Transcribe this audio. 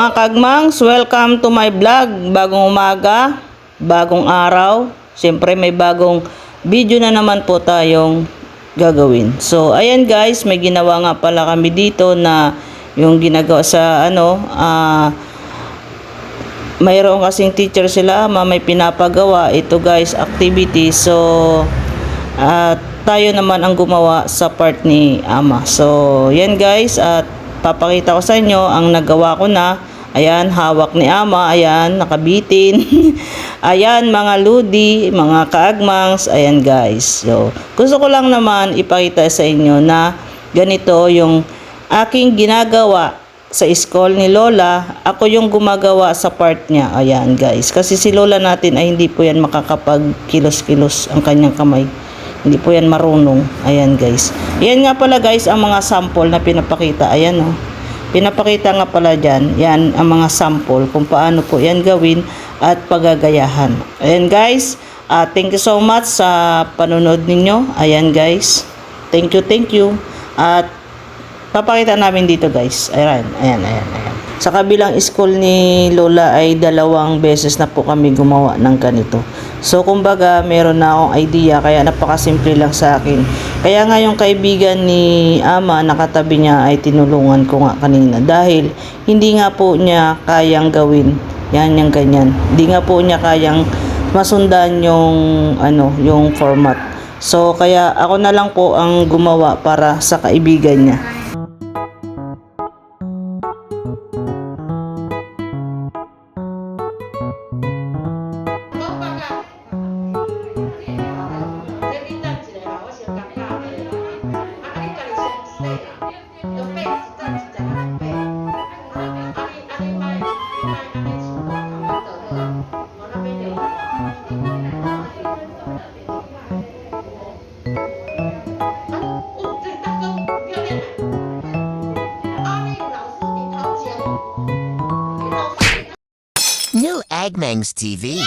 Mga kagmangs, welcome to my vlog. Bagong umaga, bagong araw. Siyempre may bagong video na naman po tayong gagawin. So, ayan guys, may ginawa nga pala kami dito na yung ginagawa sa ano, ah, mayroon kasing teacher sila ama may pinapagawa ito guys activity so at tayo naman ang gumawa sa part ni ama so yan guys at papakita ko sa inyo ang nagawa ko na ayan hawak ni ama ayan nakabitin ayan mga ludi mga kaagmangs ayan guys so gusto ko lang naman ipakita sa inyo na ganito yung aking ginagawa sa school ni Lola, ako yung gumagawa sa part niya. Ayan guys. Kasi si Lola natin ay hindi po yan makakapag-kilos-kilos ang kanyang kamay. Hindi po yan marunong. Ayan guys. Ayan nga pala guys ang mga sample na pinapakita. Ayan oh. Pinapakita nga pala dyan. Yan ang mga sample kung paano po yan gawin at pagagayahan. Ayan guys. ah thank you so much sa panunod ninyo. Ayan guys. Thank you, thank you. At Papakita namin dito guys. Ayan, ayan, ayan, ayan. Sa kabilang school ni Lola ay dalawang beses na po kami gumawa ng ganito. So kumbaga meron na akong idea kaya napakasimple lang sa akin. Kaya nga yung kaibigan ni Ama nakatabi niya ay tinulungan ko nga kanina dahil hindi nga po niya kayang gawin. Yan yung ganyan. Hindi nga po niya kayang masundan yung ano, yung format. So kaya ako na lang po ang gumawa para sa kaibigan niya. New Eggman's TV.